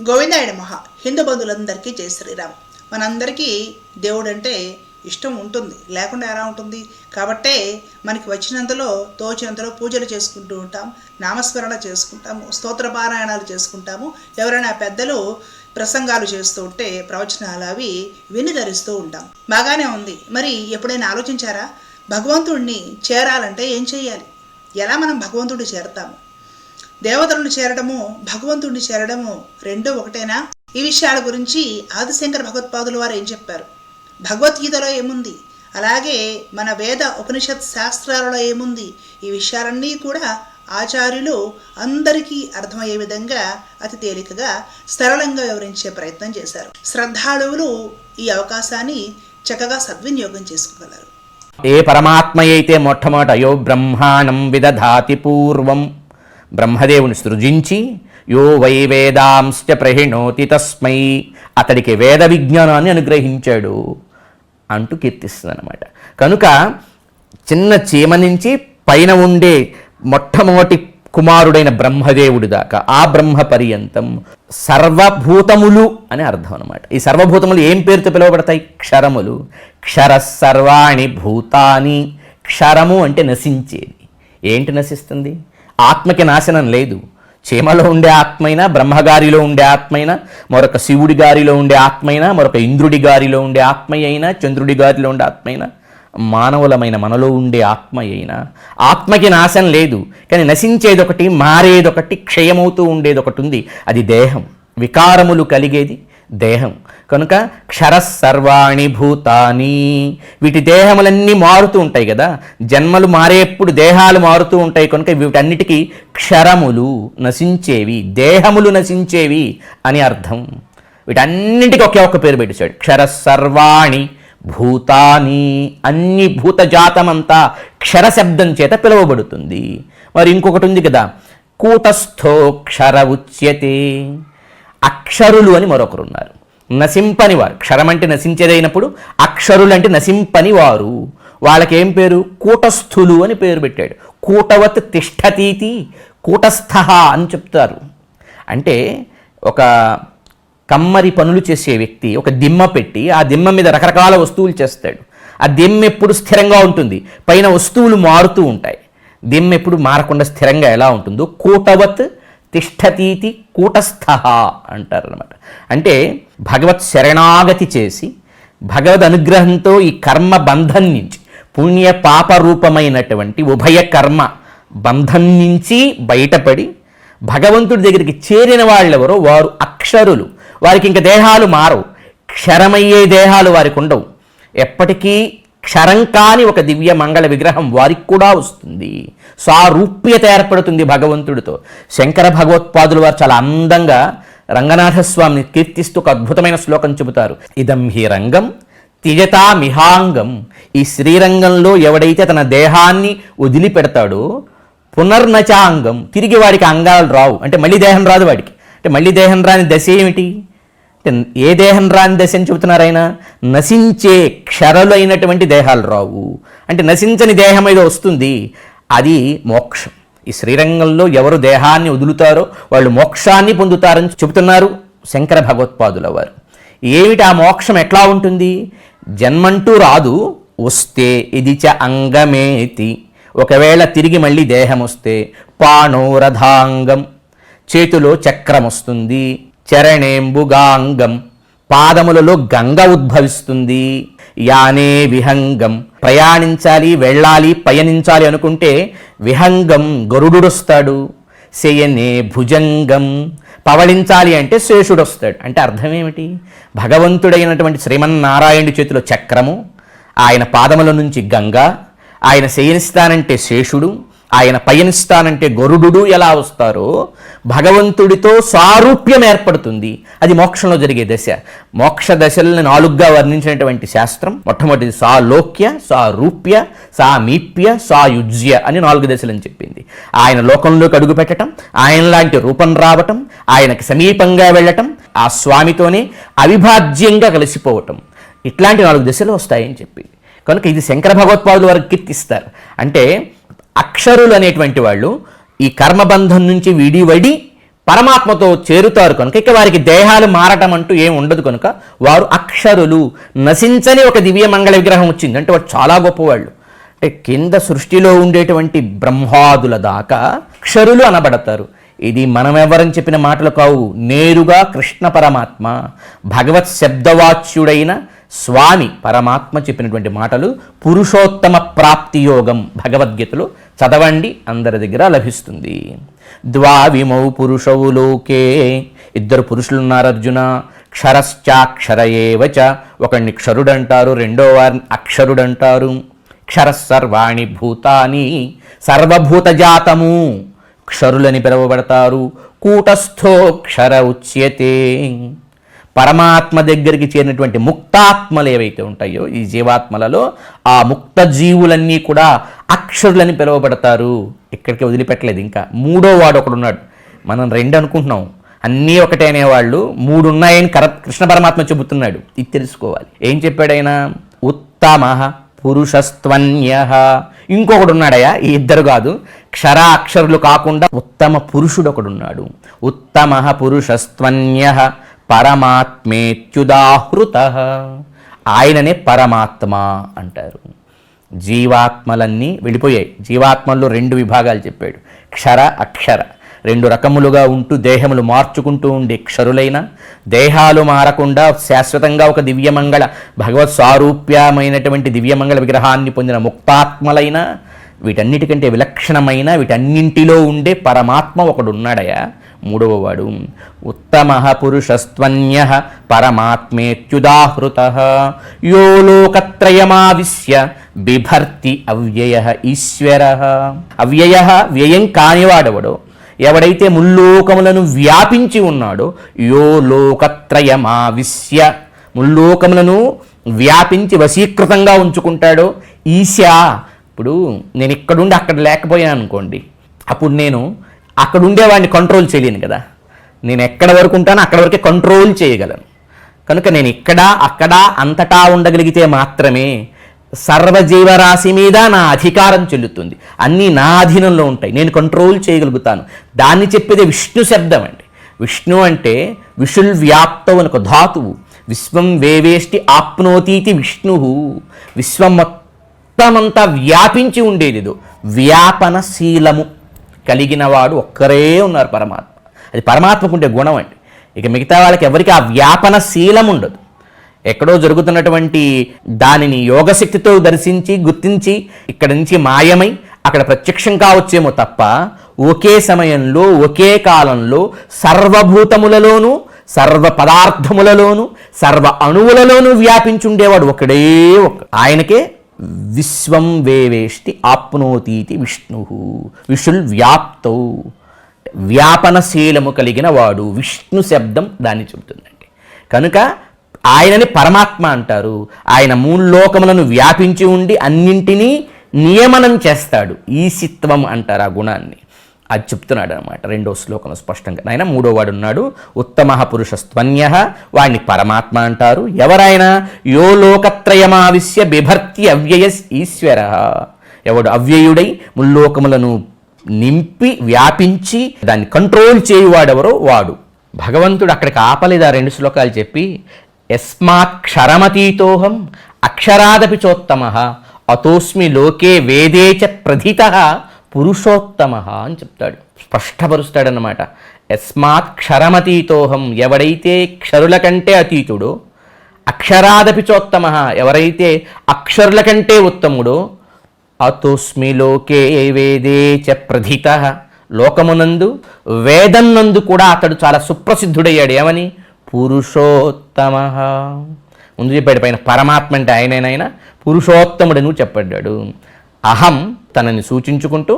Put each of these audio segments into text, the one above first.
గోవిందాయుడు మహా. హిందూ బంధువులందరికీ జై శ్రీరామ్. మనందరికీ దేవుడు అంటే ఇష్టం ఉంటుంది. లేకుండా ఎలా ఉంటుంది? కాబట్టే మనకి వచ్చినంతలో తోచినంతలో పూజలు చేసుకుంటూ ఉంటాం నామస్మరణ చేసుకుంటాము స్తోత్ర పారాయణాలు చేసుకుంటాము. ఎవరైనా పెద్దలు ప్రసంగాలు చేస్తూ ఉంటే ప్రవచనాలు అవి విని ధరిస్తూ ఉంటాం. బాగానే ఉంది. మరి ఎప్పుడైనా ఆలోచించారా? భగవంతుడిని చేరాలంటే ఏం చేయాలి? ఎలా మనం భగవంతుడిని చేరతాము? దేవతలను చేరడము భగవంతుడిని చేరడము రెండో ఒకటేనా? ఈ విషయాల గురించి ఆదిశంకర భగవత్పాదుల వారు ఏం చెప్పారు? భగవద్గీతలో ఏముంది? అలాగే మన వేద ఉపనిషత్ శాస్త్రాలలో ఏముంది? ఈ విషయాలన్నీ కూడా ఆచార్యులు అందరికీ అర్థమయ్యే విధంగా అతి తేలికగా సరళంగా వివరించే ప్రయత్నం చేశారు. శ్రద్ధాళువులు ఈ అవకాశాన్ని చక్కగా సద్వినియోగం చేసుకోగలరు. ఏ పరమాత్మ అయితే మొట్టమొదట అయో బ్రహ్మాణం విదధాతి పూర్వం బ్రహ్మదేవుని సృజించి యో వై వేదాంశ్చ ప్రహిణోతి తస్మై అతడికి వేద విజ్ఞానాన్ని అనుగ్రహించాడు అంటూ కీర్తిస్తుంది అనమాట కనుక చిన్న చీమ నుంచి పైన ఉండే మొట్టమొదటి కుమారుడైన బ్రహ్మదేవుడి దాకా ఆ బ్రహ్మ పర్యంతం సర్వభూతములు అని అర్థం అనమాట ఈ సర్వభూతములు ఏం పేరుతో పిలువబడతాయి? క్షరములు. క్షర సర్వాణి భూతాని క్షరము అంటే నశించేది. ఏంటి నశిస్తుంది? ఆత్మకి నాశనం లేదు. చీమలో ఉండే ఆత్మైనా బ్రహ్మగారిలో ఉండే ఆత్మైనా మరొక శివుడి గారిలో ఉండే ఆత్మైనా మరొక ఇంద్రుడి గారిలో ఉండే ఆత్మ అయినా చంద్రుడి గారిలో ఉండే ఆత్మైనా మానవులమైన మనలో ఉండే ఆత్మ అయినా ఆత్మకి నాశం లేదు. కానీ నశించేదొకటి మారేదొకటి క్షయమవుతూ ఉండేదొకటి ఉంది. అది దేహం. వికారములు కలిగేది దేహం. కనుక క్షరసర్వాణి భూతాని. వీటి దేహములన్నీ మారుతూ ఉంటాయి కదా. జన్మలు మారేప్పుడు దేహాలు మారుతూ ఉంటాయి కనుక వీటన్నిటికీ క్షరములు నశించేవి దేహములు నశించేవి అని అర్థం. వీటన్నింటికి ఒకే ఒక్క పేరు పెట్టేశాడు. క్షరసర్వాణి భూతాని. అన్ని భూతజాతమంతా క్షరశబ్దం చేత పిలువబడుతుంది. మరి ఇంకొకటి ఉంది కదా. కూటస్థో క్షర ఉచ్యతే. అక్షరులు అని మరొకరు ఉన్నారు నశింపని వారు క్షరం అంటే నశించేదైనప్పుడు అక్షరులు అంటే నశింపని వారు వాళ్ళకేం పేరు? కూటస్థులు అని పేరు పెట్టాడు. కూటవత్ తిష్టతీతి కూటస్థ అని చెప్తారు. అంటే ఒక కమ్మరి పనులు చేసే వ్యక్తి ఒక దిమ్మ పెట్టి ఆ దిమ్మ మీద రకరకాల వస్తువులు చేస్తాడు. ఆ దిమ్మ ఎప్పుడు స్థిరంగా ఉంటుంది? పైన వస్తువులు మారుతూ ఉంటాయి. దిమ్మ ఎప్పుడు మారకుండా స్థిరంగా ఎలా ఉంటుందో? కూటవత్ తిష్టతీతి కూటస్థ అంటారు అనమాట అంటే భగవత్ శరణాగతి చేసి భగవద్ అనుగ్రహంతో ఈ కర్మ బంధం నుంచి పుణ్య పాప రూపమైనటువంటి ఉభయ కర్మ బంధం నుంచి బయటపడి భగవంతుడి దగ్గరికి చేరిన వాళ్ళెవరో వారు అక్షరులు. వారికి ఇంక దేహాలు మారవు. క్షరమయ్యే దేహాలు వారికి ఉండవు. ఎప్పటికీ క్షరం కాని ఒక దివ్య మంగళ విగ్రహం వారికి కూడా వస్తుంది. సారూప్యత ఏర్పడుతుంది భగవంతుడితో. శంకర భగవత్పాదులు వారు చాలా అందంగా రంగనాథస్వామిని కీర్తిస్తూ ఒక అద్భుతమైన శ్లోకం చెబుతారు. ఇదం హి రంగం తిజతా మిహాంగం. ఈ శ్రీరంగంలో ఎవడైతే తన దేహాన్ని వదిలిపెడతాడో పునర్నచాంగం. తిరిగి వాడికి అంగాలు రావు. అంటే మళ్ళీ దేహం రాదు వాడికి. అంటే మళ్ళీ దేహం రాని దశ ఏమిటి? ఏ దేహం రాని దశ అని చెబుతున్నారు ఆయన? నశించే క్షరలైనటువంటి దేహాలు రావు. అంటే నశించని దేహం ఏదో వస్తుంది. అది మోక్షం. ఈ శ్రీరంగంలో ఎవరు దేహాన్ని వదులుతారో వాళ్ళు మోక్షాన్ని పొందుతారని చెబుతున్నారు శంకర భగవత్పాదుల వారు. ఏమిటి ఆ మోక్షం ఎట్లా ఉంటుంది? జన్మంటూ రాదు వస్తే ఇది చ అంగమేతి. ఒకవేళ తిరిగి మళ్ళీ దేహం వస్తే పాణోరథాంగం. చేతిలో చక్రం వస్తుంది. చరణేంబుగాంగం. పాదములలో గంగ ఉద్భవిస్తుంది. యానే విహంగం. ప్రయాణించాలి వెళ్ళాలి పయనించాలి అనుకుంటే విహంగం గరుడుడొస్తాడు. శయనే భుజంగం. పవళించాలి అంటే శేషుడు వస్తాడు అంటే అర్థం ఏమిటి భగవంతుడైనటువంటి శ్రీమన్నారాయణుడి చేతిలో చక్రము ఆయన పాదముల నుంచి గంగ ఆయన శయనిస్తానంటే శేషుడు ఆయన పయనిస్తానంటే గరుడు ఎలా వస్తారో భగవంతుడితో సారూప్యం ఏర్పడుతుంది. అది మోక్షంలో జరిగే దశ. మోక్ష దశలను నాలుగుగా వర్ణించినటువంటి శాస్త్రం మొట్టమొదటిది సాలోక్య సారూప్య సామీప్య సాయుజ్య అని నాలుగు దశలని చెప్పింది. ఆయన లోకంలోకి అడుగు పెట్టడం ఆయన లాంటి రూపం రావటం ఆయనకి సమీపంగా వెళ్ళటం ఆ స్వామితోనే అవిభాజ్యంగా కలిసిపోవటం. ఇట్లాంటి నాలుగు దశలు వస్తాయని చెప్పింది కనుక ఇది శంకర భగవత్పాదులు వారికి కీర్తిస్తారు. అంటే అక్షరులు అనేటువంటి వాళ్ళు ఈ కర్మబంధం నుంచి విడివడి పరమాత్మతో చేరుతారు కనుక ఇక వారికి దేహాలు మారటం అంటూ ఏం ఉండదు కనుక వారు అక్షరులు. నశించని ఒక దివ్య మంగళ విగ్రహం వచ్చింది. అంటే వారు చాలా గొప్పవాళ్ళు. అంటే కింద సృష్టిలో ఉండేటువంటి బ్రహ్మాదుల దాకా అక్షరులు అనబడతారు. ఇది మనమెవరని చెప్పిన మాటలు కావు. నేరుగా కృష్ణ పరమాత్మ భగవత్ శబ్దవాచ్యుడైన స్వామి పరమాత్మ చెప్పినటువంటి మాటలు పురుషోత్తమ ప్రాప్తి యోగం భగవద్గీతలో చదవండి అందరి దగ్గర లభిస్తుంది. ద్వావిమౌ పురుషౌ లోకే ఇద్దరు పురుషులు ఉన్నారు అర్జున క్షరశ్చాక్షర ఏవచ ఒకడిని క్షరుడంటారు రెండో వారిని అక్షరుడంటారు. క్షరసర్వాణి భూతాని సర్వభూతజాతము క్షరులని పిలువబడతారు. కూటస్థోక్షర ఉచ్యతే. పరమాత్మ దగ్గరికి చేరినటువంటి ముక్తాత్మలు ఏవైతే ఉంటాయో ఈ జీవాత్మలలో ఆ ముక్త జీవులన్నీ కూడా అక్షరులని పిలువబడతారు. ఇక్కడికి వదిలిపెట్టలేదు ఇంకా. మూడో వాడు ఒకడున్నాడు మనం రెండు అనుకుంటున్నాం. అన్నీ ఒకటే అనేవాళ్ళు. మూడు ఉన్నాయని కర కృష్ణ పరమాత్మ చెబుతున్నాడు. ఇది తెలుసుకోవాలి. ఏం చెప్పాడైనా ఉత్తమ పురుషస్త్వన్య. ఇంకొకడు ఉన్నాడయా? ఈ ఇద్దరు కాదు. క్షర అక్షరులు కాకుండా ఉత్తమ పురుషుడు ఒకడున్నాడు ఉత్తమ పురుషస్త్వన్య. పరమాత్మేత్యుదాహృత. ఆయననే పరమాత్మ అంటారు. జీవాత్మలన్నీ వెళ్ళిపోయాయి జీవాత్మల్లో రెండు విభాగాలు చెప్పాడు. క్షర అక్షర. రెండు రకములుగా ఉంటూ దేహములు మార్చుకుంటూ ఉండే క్షరులైన దేహాలు మారకుండా శాశ్వతంగా ఒక దివ్యమంగళ భగవత్ స్వారూప్యమైనటువంటి దివ్యమంగళ విగ్రహాన్ని పొందిన ముక్తాత్మలైన వీటన్నిటికంటే విలక్షణమైన వీటన్నింటిలో ఉండే పరమాత్మ ఒకడున్నాడయా? ఉన్నాడయా మూడవ వాడు ఉత్తమ పురుషస్త్వన్య పరమాత్మేత్యుదాహృత. యో లోకత్రయమావిశ్య బిభర్తి అవ్యయ ఈశ్వర. అవ్యయ వ్యయం కానివాడెవడో? ఎవడైతే ముల్లోకములను వ్యాపించి ఉన్నాడో? యో లోకత్రయమావిశ్య ముల్లోకములను వ్యాపించి వశీకృతంగా ఉంచుకుంటాడో? ఈశా ఇప్పుడు నేను ఇక్కడుండి అక్కడ లేకపోయాను అనుకోండి అప్పుడు నేను అక్కడ ఉండేవాడిని కంట్రోల్ చేయలేను కదా. నేను ఎక్కడ వరకు ఉంటానో అక్కడ వరకే కంట్రోల్ చేయగలను. కనుక నేను ఇక్కడ అక్కడ అంతటా ఉండగలిగితే మాత్రమే సర్వజీవరాశి మీద నా అధికారం చెల్లుతుంది. అన్నీ నా అధీనంలో ఉంటాయి. నేను కంట్రోల్ చేయగలుగుతాను. దాన్ని చెప్పేది విష్ణు శబ్దం అండి. విష్ణు అంటే విషుల్ వ్యాప్తం అని ఒక ధాతువు. విశ్వం వేవేష్టి ఆప్నోతీతి విష్ణు విశ్వం మొత్తమంతా వ్యాపించి ఉండేదిదో వ్యాపనశీలము. కలిగిన వాడు ఒక్కరే ఉన్నారు పరమాత్మ. అది పరమాత్మకు ఉండే గుణం అండి. ఇక మిగతా వాళ్ళకి ఎవరికి ఆ వ్యాపన శీలం ఉండదు. ఎక్కడో జరుగుతున్నటువంటి దానిని యోగశక్తితో దర్శించి గుర్తించి ఇక్కడ నుంచి మాయమై అక్కడ ప్రత్యక్షం కావచ్చేమో తప్ప ఒకే సమయంలో ఒకే కాలంలో సర్వభూతములలోనూ సర్వ పదార్థములలోనూ సర్వ అణువులలోనూ వ్యాపించుండేవాడు ఒకడే ఒక ఆయనకే విశ్వం వేవేష్టి ఆప్నోతీతి విష్ణు. విషుల్ వ్యాప్తౌ. వ్యాపనశీలము కలిగిన వాడు విష్ణు శబ్దం దాన్ని చెబుతుందండి. కనుక ఆయనని పరమాత్మ అంటారు. ఆయన మూల్లోకములను వ్యాపించి ఉండి అన్నింటినీ నియమనం చేస్తాడు. ఈసిత్వం అంటారు ఆ గుణాన్ని. అది చెప్తున్నాడు అనమాట రెండో శ్లోకంలో స్పష్టంగా. ఆయన మూడో వాడు ఉన్నాడు ఉత్తమ పురుష స్త్వన్య వాడిని పరమాత్మ అంటారు. ఎవరైనా యో లోకత్రయమావిశ్య బిభర్తి అవ్యయ ఈశ్వర. ఎవడు అవ్యయుడై ముల్లోకములను నింపి వ్యాపించి దాన్ని కంట్రోల్ చేయువాడెవరో వాడు. భగవంతుడు అక్కడికి ఆపలేదు ఆ రెండు శ్లోకాలు చెప్పి యస్మాక్షరమతీతోహం అక్షరాదపి చోత్తమ అతోస్మి లోకే వేదే చ ప్రథిత పురుషోత్తమ అని చెప్తాడు. స్పష్టపరుస్తాడనమాట యస్మాత్ క్షరమతీతోహం ఎవడైతే క్షరుల కంటే అతీతుడో అక్షరాదపిచోత్తమ ఎవరైతే అక్షరుల కంటే ఉత్తముడో అతోస్మి లోకే వేదే చ ప్రధిత. లోకమునందు వేదన్నందు కూడా అతడు చాలా సుప్రసిద్ధుడయ్యాడు. ఏమని? పురుషోత్తమ. ముందు చెప్పాడు పైన పరమాత్మ అంటే ఆయనైనా పురుషోత్తముడు నువ్వు చెప్పాడు అహం తనని సూచించుకుంటూ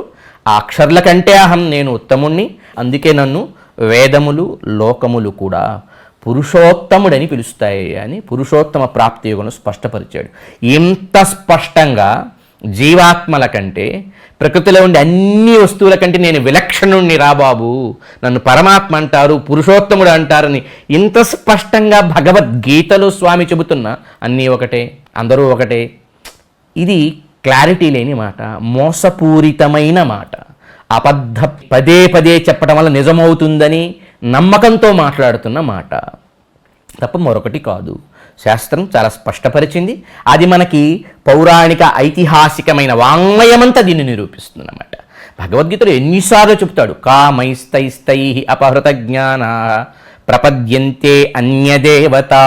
ఆ అక్షరుల కంటే అహం నేను ఉత్తముణ్ణి అందుకే నన్ను వేదములు లోకములు కూడా పురుషోత్తముడని పిలుస్తాయి అని పురుషోత్తమ ప్రాప్తి యోగను స్పష్టపరిచాడు. ఇంత స్పష్టంగా జీవాత్మల కంటే ప్రకృతిలో ఉండే అన్ని వస్తువుల కంటే నేను విలక్షణుణ్ణి రాబాబు నన్ను పరమాత్మ అంటారు పురుషోత్తముడు అంటారని ఇంత స్పష్టంగా భగవద్గీతలో స్వామి చెబుతున్న అన్నీ ఒకటే అందరూ ఒకటే. ఇది క్లారిటీ లేని మాట మోసపూరితమైన మాట. అబద్ధ పదే పదే చెప్పడం వల్ల నిజమవుతుందని నమ్మకంతో మాట్లాడుతున్న మాట. తప్ప మరొకటి కాదు. శాస్త్రం చాలా స్పష్టపరిచింది. అది మనకి పౌరాణిక ఐతిహాసికమైన వాంగ్మయమంతా దీన్ని నిరూపిస్తుంది అన్నమాట భగవద్గీతలో ఎన్నిసార్లు చెప్తాడు కామైస్తైస్తై అపహృత జ్ఞానా ప్రపద్యంతే అన్యదేవతా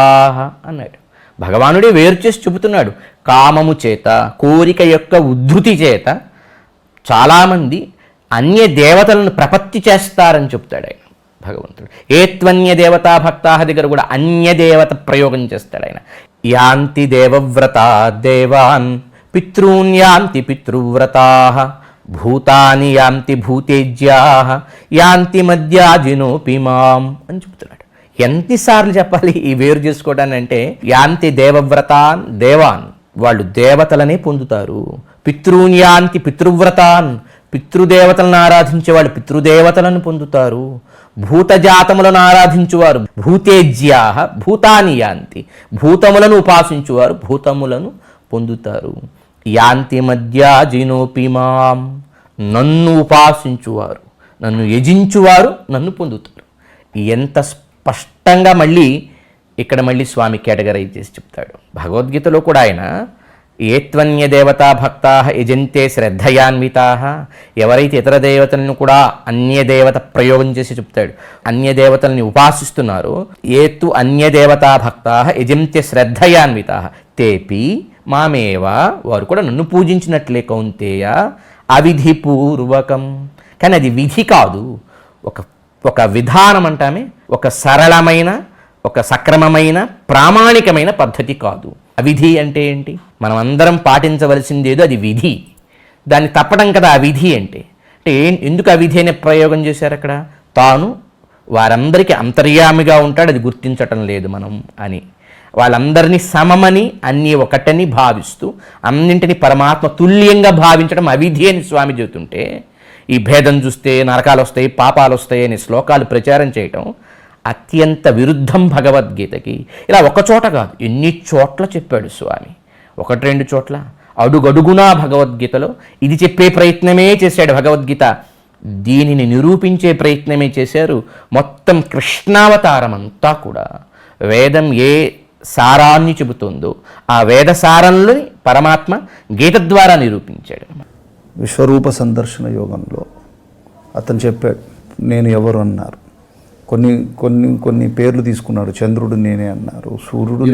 అన్నాడు. భగవానుడే వేరు చేసి చెబుతున్నాడు. కామము చేత కోరిక యొక్క ఉద్ధృతి చేత చాలామంది అన్య దేవతలను ప్రపత్తి చేస్తారని చెప్తాడు ఆయన భగవంతుడు. ఏత్వన్య దేవతా భక్తా దగ్గర కూడా అన్య దేవత ప్రయోగం చేస్తాడు ఆయన. యాంతి దేవవ్రత దేవాన్ పితృన్ యాంతి పితృవ్రతా భూతాని యాంతి భూతేజ్యా యాంతి మధ్యాజినోపి మాం అని చెప్తున్నాడు ఎన్నిసార్లు చెప్పాలి ఈ వేరు చేసుకోవడానంటే అంటే యాంతి దేవవ్రతాన్ దేవాన్. వాళ్ళు దేవతలనే పొందుతారు. పితృన్యాంతి పితృవ్రతాన్. పితృదేవతలను ఆరాధించే వాళ్ళు పితృదేవతలను పొందుతారు. భూతజాతములను ఆరాధించువారు భూతేజ్యా భూతాని యాంతి. భూతములను ఉపాసించువారు భూతములను పొందుతారు. యాంతి మధ్య మాం. నన్ను ఉపాసించువారు. నన్ను యజించువారు నన్ను పొందుతారు. ఎంత స్పష్టంగా మళ్ళీ ఇక్కడ మళ్ళీ స్వామి కేటగరైజ్ చేసి చెప్తాడు. భగవద్గీతలో కూడా ఆయన ఏత్వన్య దేవతా భక్తా యజంతే శ్రద్ధయాన్వితా ఎవరైతే ఇతర దేవతలను కూడా అన్య దేవత ప్రయోగం చేసి చెప్తాడు అన్య దేవతల్ని ఉపాసిస్తున్నారో ఏతు అన్య దేవతా భక్తా యజంతే శ్రద్ధయాన్వితా తేపి మామేవ వారు కూడా నన్ను పూజించినట్లే కౌంతేయ అవిధిపూర్వకం. కానీ అది విధి కాదు. ఒక ఒక విధానం అంటామే ఒక సరళమైన ఒక సక్రమమైన ప్రామాణికమైన పద్ధతి కాదు. అవిధి అంటే ఏంటి? మనం అందరం పాటించవలసింది ఏదో అది విధి. దాన్ని తప్పడం కదా ఆ విధి అంటే అంటే ఎందుకు అవిధి అనే ప్రయోగం చేశారు అక్కడ? తాను వారందరికీ అంతర్యామిగా ఉంటాడు అది గుర్తించటం లేదు మనం అని. వాళ్ళందరినీ సమమని అన్నీ ఒకటని భావిస్తూ అన్నింటినీ పరమాత్మ తుల్యంగా భావించడం అవిధి అని స్వామి చెబుతుంటే ఈ భేదం చూస్తే నరకాలు వస్తాయి పాపాలు వస్తాయి అనే శ్లోకాలు ప్రచారం చేయటం అత్యంత విరుద్ధం భగవద్గీతకి. ఇలా ఒక చోట కాదు ఎన్ని చోట్ల చెప్పాడు స్వామి? ఒకటి రెండు చోట్ల. అడుగడుగునా భగవద్గీతలో ఇది చెప్పే ప్రయత్నమే చేశాడు భగవద్గీత. దీనిని నిరూపించే ప్రయత్నమే చేశారు మొత్తం కృష్ణావతారం అంతా కూడా. వేదం ఏ సారాన్ని చెబుతుందో ఆ వేద సారంలోని పరమాత్మ గీత ద్వారా నిరూపించాడు. విశ్వరూప సందర్శన యోగంలో అతను చెప్పాడు నేను ఎవరు అన్నారు. కొన్ని కొన్ని కొన్ని పేర్లు తీసుకున్నాడు. చంద్రుడు నేనే అన్నారు సూర్యుడు.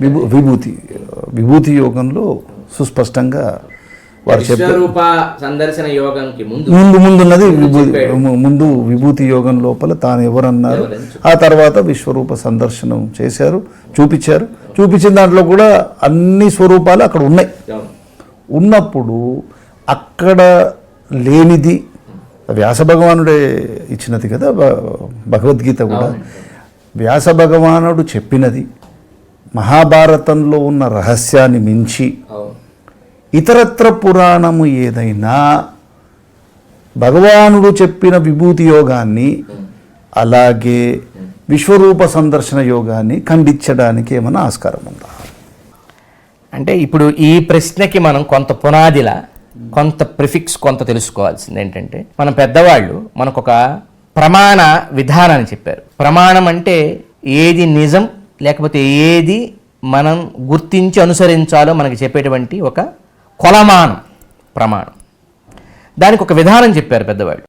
విభూ విభూతి విభూతి యోగంలో సుస్పష్టంగా వారు చెప్పారు సందర్శన యోగంకి ముందు ముందు ముందున్నది విభూతి ముందు విభూతి యోగం లోపల తాను ఎవరన్నారు. ఆ తర్వాత విశ్వరూప సందర్శనం చేశారు చూపించారు. చూపించిన దాంట్లో కూడా అన్ని స్వరూపాలు అక్కడ ఉన్నాయి. ఉన్నప్పుడు అక్కడ లేనిది వ్యాస భగవానుడే ఇచ్చినది కదా భగవద్గీత కూడా. వ్యాస భగవానుడు చెప్పినది మహాభారతంలో ఉన్న రహస్యాన్ని మించి ఇతరత్ర పురాణము ఏదైనా భగవానుడు చెప్పిన విభూతి యోగాన్ని అలాగే విశ్వరూప సందర్శన యోగాన్ని ఖండించడానికి ఏమైనా ఆస్కారం ఉందా? అంటే ఇప్పుడు ఈ ప్రశ్నకి మనం కొంత పునాదిలా కొంత ప్రిఫిక్స్ కొంత తెలుసుకోవాల్సింది ఏంటంటే మన పెద్దవాళ్ళు మనకు ఒక ప్రమాణ విధానాన్ని చెప్పారు. ప్రమాణం అంటే ఏది నిజం లేకపోతే ఏది మనం గుర్తించి అనుసరించాలో మనకి చెప్పేటువంటి ఒక కొలమానం ప్రమాణం. దానికి ఒక విధానం చెప్పారు పెద్దవాళ్ళు.